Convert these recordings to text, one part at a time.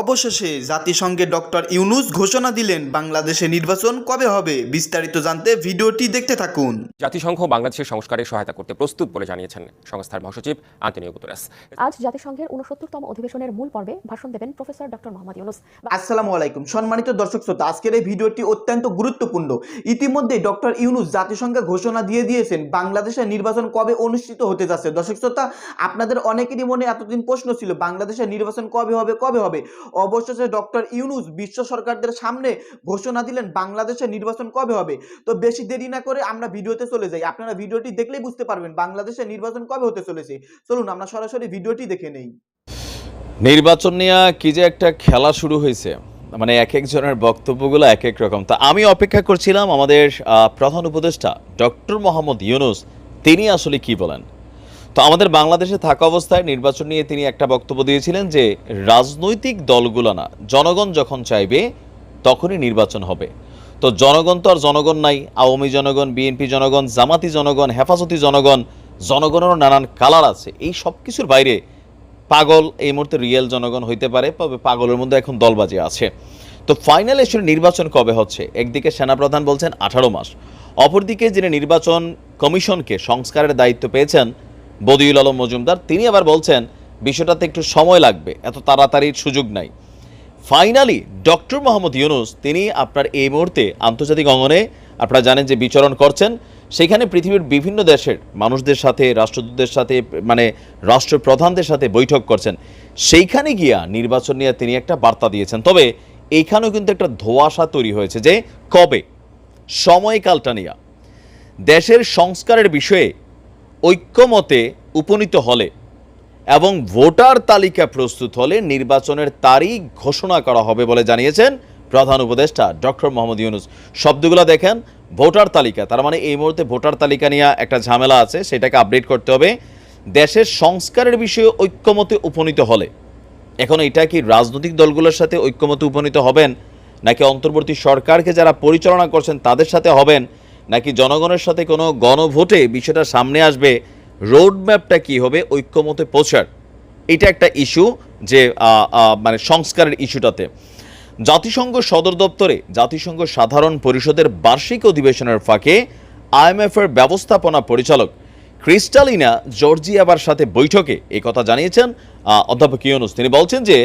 অবশেষে জাতিসংঘে ডক্টর ইউনুস ঘোষণা দিলেন বাংলাদেশে নির্বাচন কবে হবে। বিস্তারিত জানতে ভিডিওটি দেখতে থাকুন। জাতিসংঘ বাংলাদেশের সংস্কারে সহায়তা করতে প্রস্তুত বলে জানিয়েছেন সংস্থার মহাসচিব আন্তনিও গুতরাস। আজ জাতিসংঘের উনসত্তরতম অধিবেশনের মূল পর্বে ভাষণ দেবেন প্রফেসর ডক্টর মোহাম্মদ ইউনুস। আসসালামু আলাইকুম। সম্মানিত দর্শক শ্রোতা আজকের এই ভিডিওটি অত্যন্ত গুরুত্বপূর্ণ। ইতিমধ্যে ডক্টর ইউনুস জাতিসংঘে ঘোষণা দিয়ে দিয়েছেন বাংলাদেশের নির্বাচন কবে অনুষ্ঠিত হতে যাচ্ছে। দর্শক শ্রোতা আপনাদের অনেকেরই মনে এতদিন প্রশ্ন ছিল বাংলাদেশের নির্বাচন কবে হবে কবে হবে? অবশেষে ডক্টর ইউনুস বিশ্ব সরকারদের সামনে ঘোষণা দিলেন বাংলাদেশের নির্বাচন কবে হবে, তো বেশি দেরি না করে আমরা ভিডিওতে চলে যাই। আপনারা ভিডিওটি দেখলেই বুঝতে পারবেন বাংলাদেশের নির্বাচন কবে হতে চলেছে। চলুন আমরা সরাসরি ভিডিওটি দেখে নেই। নির্বাচন নিয়ে কি যে একটা খেলা শুরু হয়েছে মানে এক একজনের বক্তব্যগুলো এক এক রকম। তা আমি অপেক্ষা করছিলাম আমাদের প্রধান উপদেষ্টা ডক্টর মোহাম্মদ ইউনুস, তিনি আসলে কি বলেন? তো আমাদের বাংলাদেশে থাকা অবস্থায় নির্বাচন নিয়ে তিনি একটা বক্তব্য দিয়েছিলেন যে, রাজনৈতিক দলগুলো না, জনগণ যখন চাইবে, তখনই নির্বাচন হবে। তো জনগণ তো আর জনগণ নাই, আওয়ামী জনগণ, বিএনপি জনগণ, জামাতি জনগণ, হেফাজতি জনগণ, জনগণেরও নানান কালার আছে। এই সব কিছুর বাইরে পাগল এই মুহূর্তে রিয়েল জনগণ হইতে পারে, তবে পাগলের মধ্যে এখন দলবাজি আছে। তো ফাইনাল এসে নির্বাচন কবে হচ্ছে? একদিকে সেনাপ্রধান বলছেন আঠারো মাস। অপরদিকে যিনি নির্বাচন কমিশনকে সংস্কারের দায়িত্ব পেয়েছেন বদিউল আলম মজুমদার, তিনি আবার বলছেন, বিষয়টাতে একটু সময় লাগবে, এত তাড়াতাড়ির সুযোগ নাই। ফাইনালি, ডক্টর মোহাম্মদ ইউনুস, তিনি আপনার এই মুহূর্তে আন্তর্জাতিক অঙ্গনে, আপনারা জানেন যে বিচরণ করছেন, সেখানে পৃথিবীর বিভিন্ন দেশের মানুষদের সাথে, রাষ্ট্রদূতদের সাথে মানে রাষ্ট্রপ্রধানদের সাথে বৈঠক করছেন। সেইখানে গিয়া নির্বাচন নিয়ে তিনি একটা বার্তা দিয়েছেন। তবে এইখানেও কিন্তু একটা ধোঁয়াশা তৈরি হয়েছে যে, কবে? সময়কালটা নিয়ে। দেশের সংস্কারের বিষয়ে ঐক্যমতে উপনীত হলে এবং ভোটার তালিকা প্রস্তুত হলে নির্বাচনের তারিখ ঘোষণা করা হবে বলে জানিয়েছেন প্রধান উপদেষ্টা ডক্টর মোহাম্মদ ইউনুস। শব্দগুলো দেখেন, ভোটার তালিকা, তার মানে এই মুহূর্তে ভোটার তালিকা নিয়ে একটা ঝামেলা আছে, সেটাকে আপডেট করতে হবে। দেশের সংস্কারের বিষয়ে ঐক্যমতে উপনীত হলে, এখন এটা কি রাজনৈতিক দলগুলোর সাথে ঐক্যমতে উপনীত হবেন, নাকি অন্তর্বর্তী সরকারকে যারা পরিচালনা করছেন তাদের সাথে হবেন? নাকি জনগণের সাথে কোনো গণভোটে বিষয়টা সামনে আসবে? রোড ম্যাপটা কি হবে? ঐক্যমতে পৌঁছার। এটা একটা ইস্যু যে মানে সংস্কারের ইস্যুটাতে। জাতিসংঘ সদর দপ্তরে জাতিসংঘ সাধারণ পরিষদের বার্ষিক অধিবেশনের ফাঁকে আইএমএফের ব্যবস্থাপনা পরিচালক ক্রিস্টালিনা জর্জিয়াবার সাথে বৈঠকে এই কথা জানিয়েছেন অধ্যাপক ইউনুস। তিনি বলছেন যে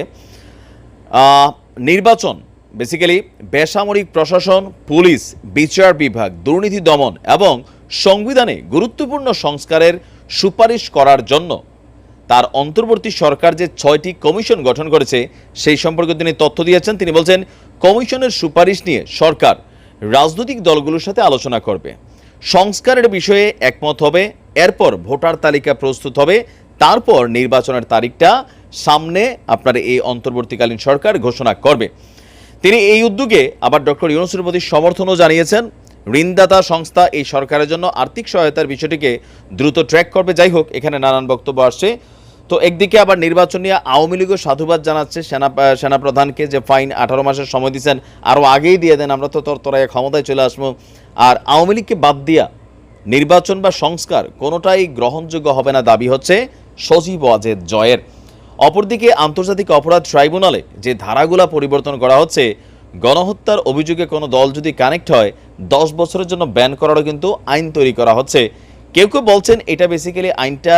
নির্বাচন বেসিক্যালি বেসামরিক প্রশাসন, পুলিশ, বিচার বিভাগ, দুর্নীতি দমন এবং সংবিধানে গুরুত্বপূর্ণ সংস্কারের সুপারিশ করার জন্য তার অন্তর্বর্তী সরকার যে ছয়টি কমিশন গঠন করেছে, সেই সম্পর্কে তিনি তথ্য দিয়েছেন। তিনি বলছেন, কমিশনের সুপারিশ নিয়ে সরকার রাজনৈতিক দলগুলোর সাথে আলোচনা করবে। সংস্কারের বিষয়ে একমত হবে, এরপর ভোটার তালিকা প্রস্তুত হবে, তারপর নির্বাচনের তারিখটা সামনে আপনার এই অন্তর্বর্তীকালীন সরকার ঘোষণা করবে। তিনি এই উদ্যোগে আবার ডক্টর ইউনুসের প্রতি সমর্থনও জানিয়েছেন। ঋণদাতা সংস্থা এই সরকারের জন্য আর্থিক সহায়তার বিষয়টিকে দ্রুত ট্র্যাক করবে। যাই হোক, এখানে নানান বক্তব্য আসছে। তো একদিকে আবার নির্বাচন নিয়ে আওয়ামী লীগও সাধুবাদ জানাচ্ছে। সেনা, সেনাপ্রধানকে যে ফাইন আঠারো মাসের সময় দিচ্ছেন আরও আগেই দিয়ে দেন, আমরা তো তোর তোরা ক্ষমতায় চলে আসব। আর আওয়ামী লীগকে বাদ দিয়া নির্বাচন বা সংস্কার কোনোটাই গ্রহণযোগ্য হবে না। দাবি হচ্ছে সজীব ওয়াজেদ জয়ের। অপরদিকে আন্তর্জাতিক অপরাধ ট্রাইব্যুনালে যে ধারাগুলা পরিবর্তন করা হচ্ছে, গণহত্যার অভিযোগে কোনো দল যদি কানেক্ট হয়, দশ বছরের জন্য ব্যান করারও কিন্তু আইন তৈরি করা হচ্ছে। কেউ কেউ বলছেন এটা বেসিক্যালি আইনটা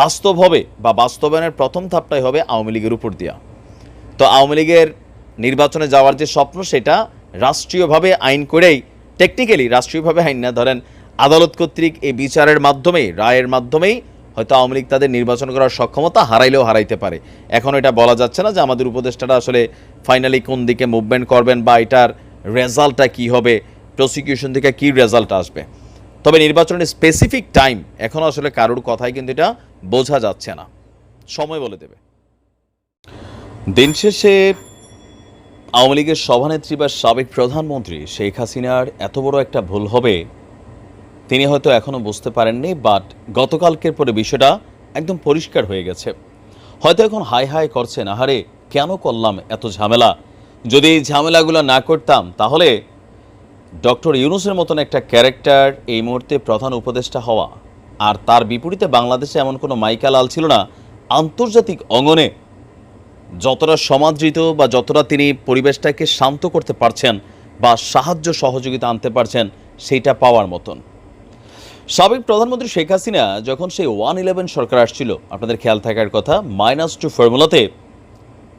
বাস্তব হবে বা বাস্তবায়নের প্রথম ধাপটাই হবে আওয়ামী লীগের উপর দিয়া। তো আওয়ামী লীগের নির্বাচনে যাওয়ার যে স্বপ্ন, সেটা রাষ্ট্রীয়ভাবে আইন করেই টেকনিক্যালি রাষ্ট্রীয়ভাবে আইন না ধরেন, আদালত কর্তৃক এই বিচারের মাধ্যমেই, রায়ের মাধ্যমেই হয়তো আওয়ামী লীগ তাদের নির্বাচন করার সক্ষমতা হারাইলেও হারাইতে পারে। এখন এটা বলা যাচ্ছে না যে আমাদের উপদেষ্টারা আসলে ফাইনালি কোন দিকে মুভমেন্ট করবেন বা এটার রেজাল্টটা কি হবে প্রসিকিউশন থেকে কি রেজাল্ট আসবে। তবে নির্বাচনের স্পেসিফিক টাইম এখনও আসলে কারোর কথাই কিন্তু এটা বোঝা যাচ্ছে না। সময় বলে দেবে। দিন শেষে আওয়ামী লীগের সভানেত্রী বা সাবেক প্রধানমন্ত্রী শেখ হাসিনার এত বড় একটা ভুল হবে তিনি হয়তো এখনও বুঝতে পারেননি বাট গতকালকের পরে বিষয়টা একদম পরিষ্কার হয়ে গেছে। হয়তো এখন হাই হাই করছেন, আহারে কেন করলাম এত ঝামেলা? যদি এই ঝামেলাগুলো না করতাম, তাহলে ডক্টর ইউনুসের মতন একটা ক্যারেক্টার এই মুহূর্তে প্রধান উপদেষ্টা হওয়া, আর তার বিপরীতে বাংলাদেশে এমন কোনো মাইকা লাল ছিল না, আন্তর্জাতিক অঙ্গনে যতটা সমাদৃত বা যতটা তিনি পরিবেশটাকে শান্ত করতে পারছেন বা সাহায্য সহযোগিতা আনতে পারছেন সেইটা পাওয়ার মতন। সাবেক প্রধানমন্ত্রী শেখ হাসিনা যখন সেই ওয়ান ইলেভেন সরকার আসছিল, আপনাদের খেয়াল থাকার কথা, মাইনাস টু ফর্মুলাতে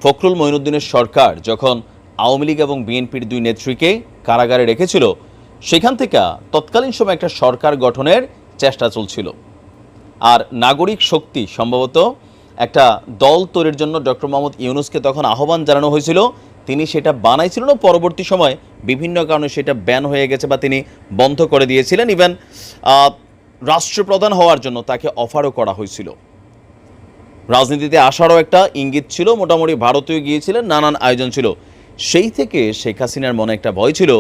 ফখরুল মঈনুদ্দিনের সরকার যখন আওয়ামী লীগ এবং বিএনপির দুই নেত্রীকে কারাগারে রেখেছিল, সেখান থেকে তৎকালীন সময় একটা সরকার গঠনের চেষ্টা চলছিল। আর নাগরিক শক্তি, সম্ভবত একটা দল তৈরির জন্য ডক্টর মোহাম্মদ ইউনুসকে তখন আহ্বান জানানো হয়েছিল তিনি সেটা বানাইছিলেন পরবর্তী সময়। বিভিন্ন কারণে সেটা ব্যান হয়ে গেছে বা তিনি বন্ধ করে দিয়েছিলেন। ইভেন রাষ্ট্রপ্রধান হওয়ার জন্য তাকে অফারও করা হয়েছিল। রাজনীতিতে আসারও একটা ইঙ্গিত ছিল। মোটামুটি ভারতীয় গিয়েছিলেন, নানান আয়োজন ছিল। সেই থেকে শেখ হাসিনার মনে একটা ভয় ছিল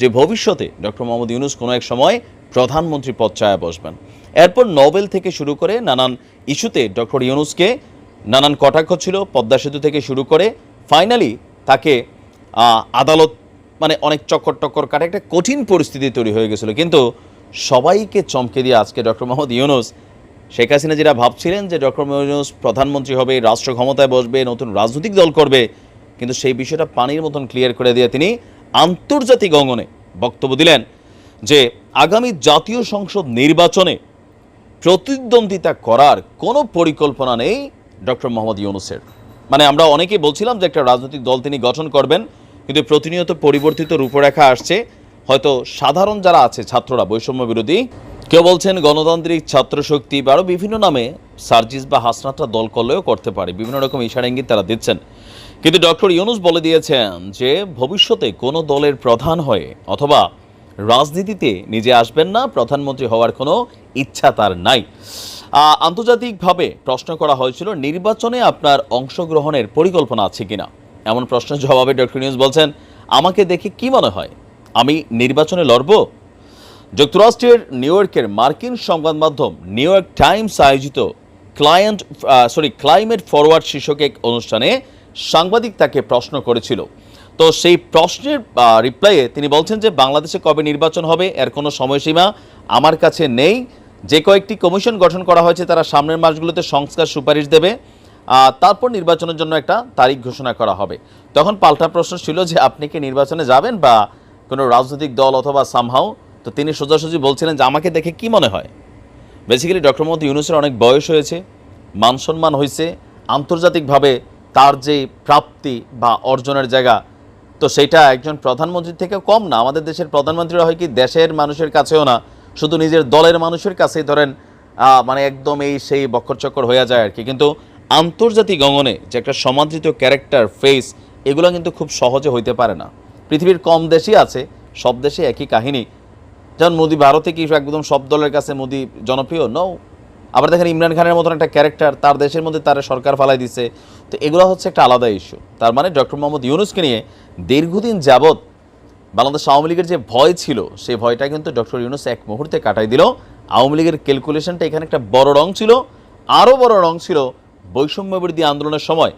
যে ভবিষ্যতে ডক্টর মোহাম্মদ ইউনুস কোনো এক সময় প্রধানমন্ত্রী পদ চায় বসবেন। এরপর নোবেল থেকে শুরু করে নানান ইস্যুতে ডক্টর ইউনুসকে নানান কটাক্ষ ছিল। পদ্মা সেতু থেকে শুরু করে ফাইনালি তাকে আদালত মানে অনেক চক্কর টক্কর কাটে, একটা কঠিন পরিস্থিতি তৈরি হয়ে গেছিল। কিন্তু সবাইকে চমকে দিয়ে আজকে ডক্টর মোহাম্মদ ইউনুস, শেখ হাসিনা যেটা ভাবছিলেন যে ডক্টর মোহাম্মদ ইউনুস প্রধানমন্ত্রী হবে, রাষ্ট্র ক্ষমতায় বসবে, নতুন রাজনৈতিক দল করবে, কিন্তু সেই বিষয়টা পানির মতন ক্লিয়ার করে দিয়ে তিনি আন্তর্জাতিক অঙ্গনে বক্তব্য দিলেন যে আগামী জাতীয় সংসদ নির্বাচনে প্রতিদ্বন্দ্বিতা করার কোনো পরিকল্পনা নেই ডক্টর মোহাম্মদ ইউনুসের। মানে আমরা অনেকেই বলছিলাম যে একটা রাজনৈতিক দল তিনি গঠন করবেন, কিন্তু প্রতিনিয়ত পরিবর্তিত রূপরেখা আসছে। হয়তো সাধারণ যারা আছে, ছাত্ররা, বৈষম্য বিরোধী, কেউ বলছেন গণতান্ত্রিক ছাত্র শক্তি, বা আরও বিভিন্ন নামে সার্জিস বা হাসনাতরা দল করলেও করতে পারে। বিভিন্ন রকম ইশারা ইঙ্গিত তারা দিচ্ছেন। কিন্তু ডক্টর ইউনুস বলে দিয়েছেন যে, ভবিষ্যতে কোনো দলের প্রধান হয়ে অথবা রাজনীতিতে নিজে আসবেন না, প্রধানমন্ত্রী হওয়ার কোনো ইচ্ছা তার নাই। আন্তর্জাতিকভাবে প্রশ্ন করা হয়েছিল, নির্বাচনে আপনার অংশগ্রহণের পরিকল্পনা আছে কিনা? এমন প্রশ্নের জবাবে ডক্টর নিউজ বলছেন, আমাকে দেখে কি মনে হয়? আমি নির্বাচনে লড়ব? যুক্তরাষ্ট্রের নিউ ইয়র্কের মার্কিন সংবাদ মাধ্যম নিউ ইয়র্ক টাইমস আয়োজিত ক্লায়েন্ট সরি, ক্লাইমেট ফরওয়ার্ড শীর্ষক এক অনুষ্ঠানে সাংবাদিক তাকে প্রশ্ন করেছিল। তো সেই প্রশ্নের রিপ্লাইয়ে তিনি বলছেন যে, বাংলাদেশে কবে নির্বাচন হবে? এর কোনো সময়সীমা আমার কাছে নেই। যে কয়েকটি কমিশন গঠন করা হয়েছে, তারা সামনের মাসগুলোতে সংস্কার সুপারিশ দেবে তারপর নির্বাচনের জন্য একটা তারিখ ঘোষণা করা হবে। তখন পাল্টা প্রশ্ন ছিল যে আপনি কি নির্বাচনে যাবেন বা কোনো রাজনৈতিক দল অথবা সামহাও তো তিনি সোজাসুজি বলছিলেন যে আমাকে দেখে কি মনে হয়। বেসিক্যালি ডক্টর মোহাম্মদ ইউনুসের অনেক বয়স হয়েছে, মান সম্মান হয়েছে, আন্তর্জাতিকভাবে তার যে প্রাপ্তি বা অর্জনের জায়গা, তো সেটা একজন প্রধানমন্ত্রীর থেকে কম না। আমাদের দেশের প্রধানমন্ত্রীরা হয় কি, দেশের মানুষের কাছেও না। শুধু নিজের দলের মানুষের কাছেই ধরেন মানে একদম এই সেই বক্কর চক্কর হয়ে যায় আর কি। কিন্তু আন্তর্জাতিক অঙ্গনে যে একটা সমাদৃত ক্যারেক্টার ফেস এগুলো কিন্তু খুব সহজে হইতে পারে না। পৃথিবীর কম দেশই আছে, সব দেশে একই কাহিনী। যেমন মোদি ভারতে কি একদম সব দলের কাছে মোদি জনপ্রিয়? নও আবার দেখেন ইমরান খানের মতন একটা ক্যারেক্টার তার দেশের মধ্যে তার সরকার ফালাই দিছে। তো এগুলো হচ্ছে একটা আলাদা ইস্যু তার মানে ডক্টর মোহাম্মদ ইউনুসকে নিয়ে দীর্ঘদিন যাবৎ বাংলাদেশ আওয়ামী লীগের যে ভয় ছিল, সেই ভয়টা কিন্তু ডক্টর ইউনুস এক মুহূর্তে কাটাই দিল। আওয়ামী লীগের ক্যালকুলেশনটা এখানে একটা বড় রং ছিল আরও বড় রং ছিল বৈষম্য বিরোধী আন্দোলনের সময়।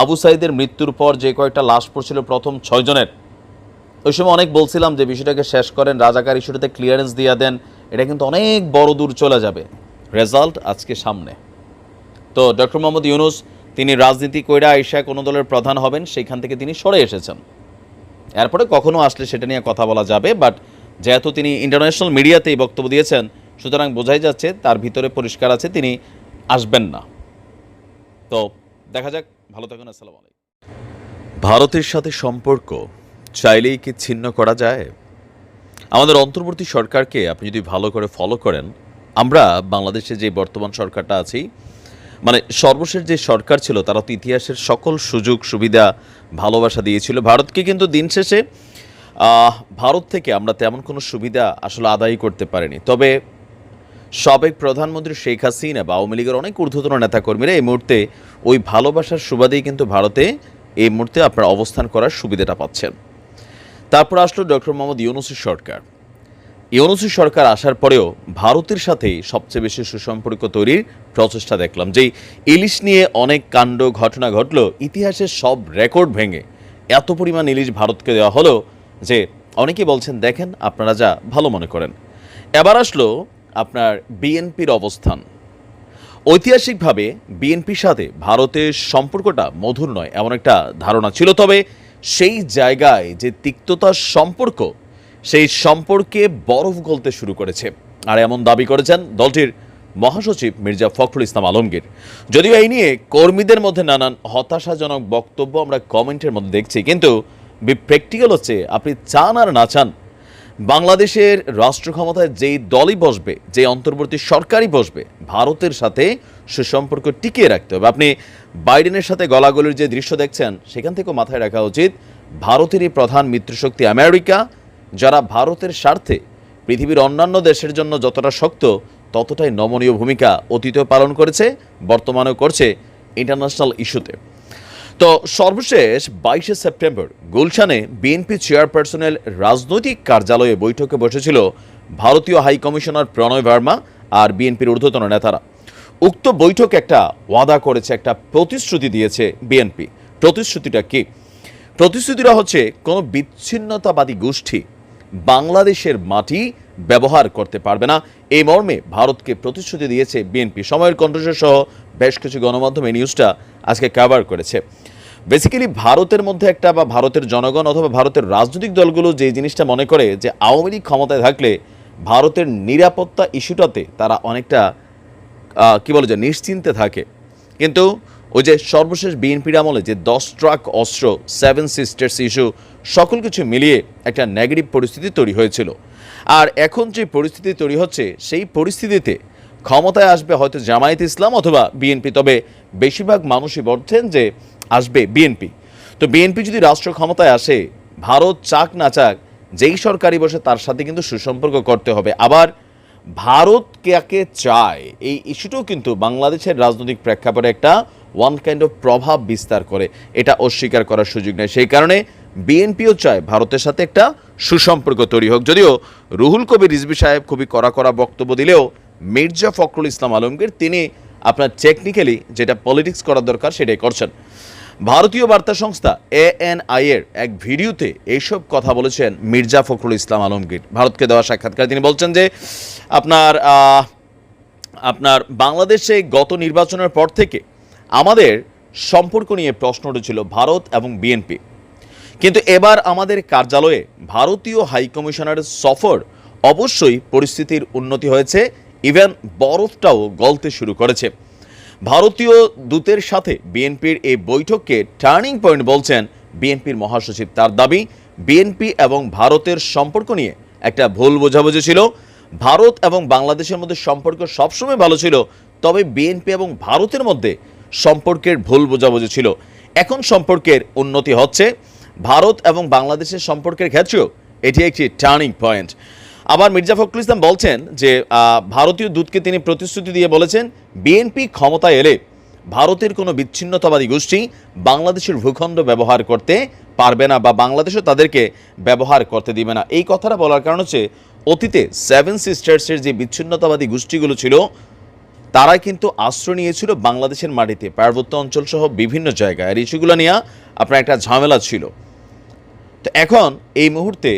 আবু সাইদের মৃত্যুর পর যে কয়েকটা লাশ পড়ছিল প্রথম ছয়জনের ওই সময় অনেক বলছিলাম যে বিষয়টাকে শেষ করেন, রাজাকার ইস্যুটাতে ক্লিয়ারেন্স দিয়ে দেন, এটা কিন্তু অনেক বড় দূর চলে যাবে। রেজাল্ট আজকে সামনে। তো ডক্টর মোহাম্মদ ইউনুস, তিনি রাজনীতি কইরা আইসা কোনো দলের প্রধান হবেন সেইখান থেকে তিনি সরে এসেছেন। এরপরে কখনো আসলে সেটা নিয়ে কথা বলা যাবে বাট যেহেতু তিনি ইন্টারন্যাশনাল মিডিয়াতেই বক্তব্য দিয়েছেন, সুতরাং বোঝাই যাচ্ছে তার ভিতরে পরিষ্কার আছে তিনি আসবেন না। তো দেখা যাক, ভালো থাকুন, আসসালামু আলাইকুম। ভারতের সাথে সম্পর্ক চাইলেই কি ছিন্ন করা যায়? আমাদের অন্তর্বর্তী সরকারকে আপনি যদি ভালো করে ফলো করেন, আমরা বাংলাদেশে যে বর্তমান সরকারটা আছি মানে সর্বশেষ যে সরকার ছিল, তারা তো ইতিহাসের সকল সুযোগ, সুবিধা, ভালোবাসা দিয়েছিল। ভারতকে কিন্তু দিন শেষে ভারত থেকে আমরা তেমন কোনো সুবিধা আসলে আদায় করতে পারিনি। তবে সাবেক প্রধানমন্ত্রী শেখ হাসিনা বা আওয়ামী লীগের অনেক ঊর্ধ্বতন নেতাকর্মীরা এই মুহূর্তে ওই ভালোবাসার সুবাদেই কিন্তু ভারতে এই মুহূর্তে আপনার অবস্থান করার সুবিধাটা পাচ্ছেন। তারপর আসলো ডক্টর মোহাম্মদ ইউনুসের সরকার। ইউনুসের সরকার আসার পরেও ভারতের সাথেই সবচেয়ে বেশি সুসম্পর্ক তৈরির প্রচেষ্টা দেখলাম যেই ইলিশ নিয়ে অনেক কাণ্ড ঘটনা ঘটলো, ইতিহাসের সব রেকর্ড ভেঙে। এত পরিমাণ ইলিশ ভারতকে দেওয়া হলো যে অনেকেই বলছেন, দেখেন, আপনারা যা ভালো মনে করেন। এবার আসলো আপনার বিএনপির অবস্থান। ঐতিহাসিকভাবে বিএনপির সাথে ভারতের সম্পর্কটা মধুর নয়, এমন একটা ধারণা ছিল। তবে সেই জায়গায় যে তিক্ততার সম্পর্ক, সেই সম্পর্কে বরফ গলতে শুরু করেছে। আর এমন দাবি করেছেন দলটির মহাসচিব মির্জা ফখরুল ইসলাম আলমগীর। যদিও এই নিয়ে কর্মীদের মধ্যে নানান হতাশাজনক বক্তব্য আমরা কমেন্টের মধ্যে দেখছি, কিন্তু প্র্যাকটিক্যাল হচ্ছে, আপনি চান আর না চান, বাংলাদেশের রাষ্ট্র ক্ষমতায় যেই দলই বসবে যে অন্তর্বর্তী সরকারই বসবে, ভারতের সাথে সুসম্পর্ক টিকিয়ে রাখতে হবে। আপনি বাইডেনের সাথে গলাগলির যে দৃশ্য দেখছেন, সেখান থেকেও মাথায় রাখা উচিত, ভারতেরই প্রধান মিত্রশক্তি আমেরিকা, যারা ভারতের স্বার্থে পৃথিবীর অন্যান্য দেশের জন্য যতটা শক্ত ততটাই নমনীয় ভূমিকা অতীতেও পালন করেছে, বর্তমানেও করছে ইন্টারন্যাশনাল ইস্যুতে। তো সর্বশেষ বাইশে সেপ্টেম্বর, গুলশানে বিএনপি চেয়ারপারসনের রাজনৈতিক কার্যালয়ে বৈঠকে বসেছিল ভারতীয় হাই কমিশনার প্রণয় ভার্মা আর বিএনপির ঊর্ধ্বতন নেতারা। উক্ত বৈঠক একটা ওয়াদা করেছে, একটা প্রতিশ্রুতি দিয়েছে বিএনপি। প্রতিশ্রুতিটা কি? প্রতিশ্রুতিটা হচ্ছে কোনো বিচ্ছিন্নতাবাদী গোষ্ঠী বাংলাদেশের মাটি ব্যবহার করতে পারবে না। এই মর্মে ভারতকে প্রতিশ্রুতি দিয়েছে বিএনপি। সময়ের কণ্ঠস্বর সহ বেশ কিছু গণমাধ্যম এই নিউজটা আজকে কভার করেছে। বেসিক্যালি ভারতের মধ্যে একটা বা ভারতের জনগণ অথবা ভারতের রাজনৈতিক দলগুলো যে জিনিসটা মনে করে যে আওয়ামী লীগ ক্ষমতায় থাকলে ভারতের নিরাপত্তা ইস্যুটাতে তারা অনেকটা কি বলে যে নিশ্চিন্তে থাকে। কিন্তু ওই যে সর্বশেষ বিএনপির আমলে যে দশ ট্রাক অস্ত্র সেভেন সিস্টার্স ইস্যু সকল কিছু মিলিয়ে একটা নেগেটিভ পরিস্থিতি তৈরি হয়েছিল। আর এখন যে পরিস্থিতি তৈরি হচ্ছে, সেই পরিস্থিতিতে ক্ষমতায় আসবে হয়তো জামায়াত ইসলাম অথবা বিএনপি, তবে বেশিরভাগ মানুষই বলছেন যে আসবে বিএনপি। তো বিএনপি যদি রাষ্ট্র ক্ষমতায় আসে, ভারত চাক না চাক, যেই সরকারি বসে তার সাথে কিন্তু সুসম্পর্ক করতে হবে। আবার ভারত কাকে চায়, এই ইস্যুটাও কিন্তু বাংলাদেশের রাজনৈতিক প্রেক্ষাপটে একটা ওয়ান কাইন্ড অফ প্রভাব বিস্তার করে। এটা অস্বীকার করার সুযোগ নেই। সেই কারণে বিএনপিও চায় ভারতের সাথে একটা সুসম্পর্ক তৈরি হোক। যদিও রুহুল কবির রিজবি সাহেব খুবই কড়া কড়া বক্তব্য দিলেও মির্জা ফখরুল ইসলাম আলমগীর, তিনি আপনার টেকনিক্যালি যেটা পলিটিক্স করার দরকার সেটাই করছেন। ভারতীয় বার্তা সংস্থা এএনআই এর এক ভিডিওতে এইসব কথা বলেছেন মির্জা ফখরুল ইসলাম আলমগীর। ভারতকে দেওয়া সাক্ষাৎকারে তিনি বলছেন যে, আপনার আপনার বাংলাদেশে গত নির্বাচনের পর থেকে আমাদের সম্পর্ক নিয়ে প্রশ্ন উঠেছিল ভারত এবং বিএনপি কিন্তু এবার আমাদের কার্যালয়ে ভারতীয় হাইকমিশনারের সফর অবশ্যই পরিস্থিতির উন্নতি হয়েছে, ইভেন বরফটাও গলতে শুরু করেছে। ভারতীয় দূতের সাথে বিএনপির এই বৈঠককে টার্নিং পয়েন্ট বলছেন বিএনপির মহাসচিব। তার দাবি বিএনপি এবং ভারতের সম্পর্ক নিয়ে একটা ভুল বোঝাবুঝি ছিল। ভারত এবং বাংলাদেশের মধ্যে সম্পর্ক সবসময় ভালো ছিল, তবে বিএনপি এবং ভারতের মধ্যে সম্পর্কের ভুল বোঝাবুঝি ছিল। এখন সম্পর্কের উন্নতি হচ্ছে। ভারত এবং বাংলাদেশের সম্পর্কের ক্ষেত্রেও এটি একটি টার্নিং পয়েন্ট আবার মির্জা ফখরুল ইসলাম বলছেন যে ভারতীয় দূতকে তিনি প্রতিশ্রুতি দিয়ে বলেছেন, বিএনপি ক্ষমতায় এলে ভারতের কোনো বিচ্ছিন্নতাবাদী গোষ্ঠী বাংলাদেশের ভূখণ্ড ব্যবহার করতে পারবে না বা বাংলাদেশও তাদেরকে ব্যবহার করতে দিবে না। এই কথাটা বলার কারণ হচ্ছে, অতীতে সেভেন সিস্টার্সের যে বিচ্ছিন্নতাবাদী গোষ্ঠীগুলো ছিল তারা কিন্তু আশ্রয় নিয়েছিল বাংলাদেশের মাটিতে। পার্বত্য অঞ্চল সহ বিভিন্ন জায়গায়। আর ইস্যুগুলো নিয়ে আপনার একটা ঝামেলা ছিল। তো এখন এই মুহূর্তে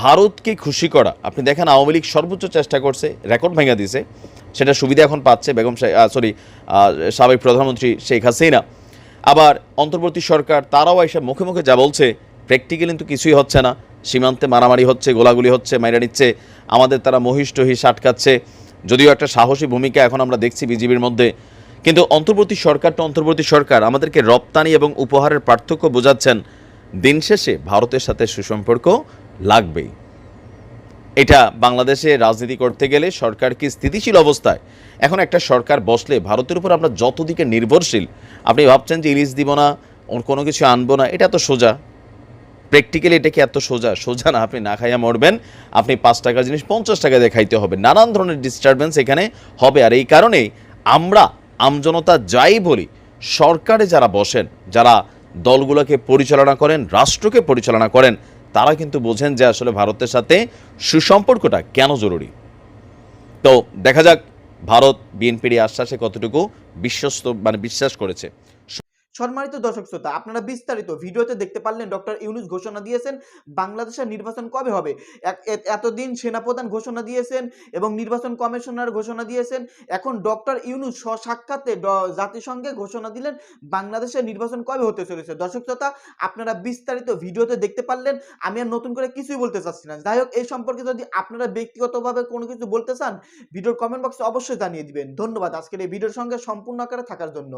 ভারতকে খুশি করা, আপনি দেখেন আওয়ামী লীগ সর্বোচ্চ চেষ্টা করছে, রেকর্ড ভেঙে দিয়েছে, সেটা সুবিধা এখন পাচ্ছে বেগম সরি সাবেক প্রধানমন্ত্রী শেখ হাসিনা। আবার অন্তর্বর্তী সরকার, তারাও এসে মুখে মুখে যা বলছে প্র্যাকটিক্যালি কিন্তু কিছুই হচ্ছে না। সীমান্তে মারামারি হচ্ছে, গোলাগুলি হচ্ছে মাইরা নিচ্ছে, আমাদের তারা মহিষ টহিষ আটকাচ্ছে। যদিও একটা সাহসী ভূমিকা এখন আমরা দেখছি বিজিবির মধ্যে, কিন্তু অন্তর্বর্তী সরকার তো অন্তর্বর্তী সরকার, আমাদেরকে রপ্তানি এবং উপহারের পার্থক্য বোঝাচ্ছেন। দিন শেষে ভারতের সাথে সুসম্পর্ক লাগবেই। এটা বাংলাদেশে রাজনীতি করতে গেলে সরকার কি স্থিতিশীল অবস্থায়? এখন একটা সরকার বসলে ভারতের উপর আমরা যত দিকে নির্ভরশীল, আপনি ভাবছেন যে ইলিশ দিব না কোনো কিছু আনব না, এটা তো সোজা। প্র্যাকটিক্যালি এটা কি এত সোজা? সোজা না, আপনি না খাইয়া মরবেন। আপনি পাঁচ টাকার জিনিস পঞ্চাশ টাকা দিয়ে খাইতে হবে। নানান ধরনের ডিস্টারবেন্স এখানে হবে। আর এই কারণেই আমরা আমজনতা যাই বলি, সরকারে যারা বসেন, যারা দলগুলোকে পরিচালনা করেন, রাষ্ট্রকে পরিচালনা করেন, তারা কিন্তু বোঝেন যে আসলে ভারতের সাথে সুসম্পর্কটা কেন জরুরি। তো দেখা যাক, ভারত বিএনপির আশ্বাসে কতটুকু বিশ্বস্ত মানে বিশ্বাস করেছে। সম্মানিত দর্শক শ্রোতা, আপনারা বিস্তারিত ভিডিওতে দেখতে পারলেন ডক্টর ইউনুস ঘোষণা দিয়েছেন বাংলাদেশের নির্বাচন কবে হবে। এতদিন সেনাপ্রধান ঘোষণা দিয়েছেন এবং নির্বাচন কমিশনার ঘোষণা দিয়েছেন। এখন ডক্টর ইউনুস সাক্ষাতে জাতিসংঘে ঘোষণা দিলেন বাংলাদেশের নির্বাচন কবে হতে চলেছে। দর্শক শ্রোতা, আপনারা বিস্তারিত ভিডিওতে দেখতে পারলেন, আমি আর নতুন করে কিছুই বলতে চাচ্ছি না। যাই হোক, এই সম্পর্কে যদি আপনারা ব্যক্তিগতভাবে কোনো কিছু বলতে চান, ভিডিওর কমেন্ট বক্সে অবশ্যই জানিয়ে দিবেন। ধন্যবাদ আজকের এই ভিডিওর সঙ্গে সম্পূর্ণ আকারে থাকার জন্য।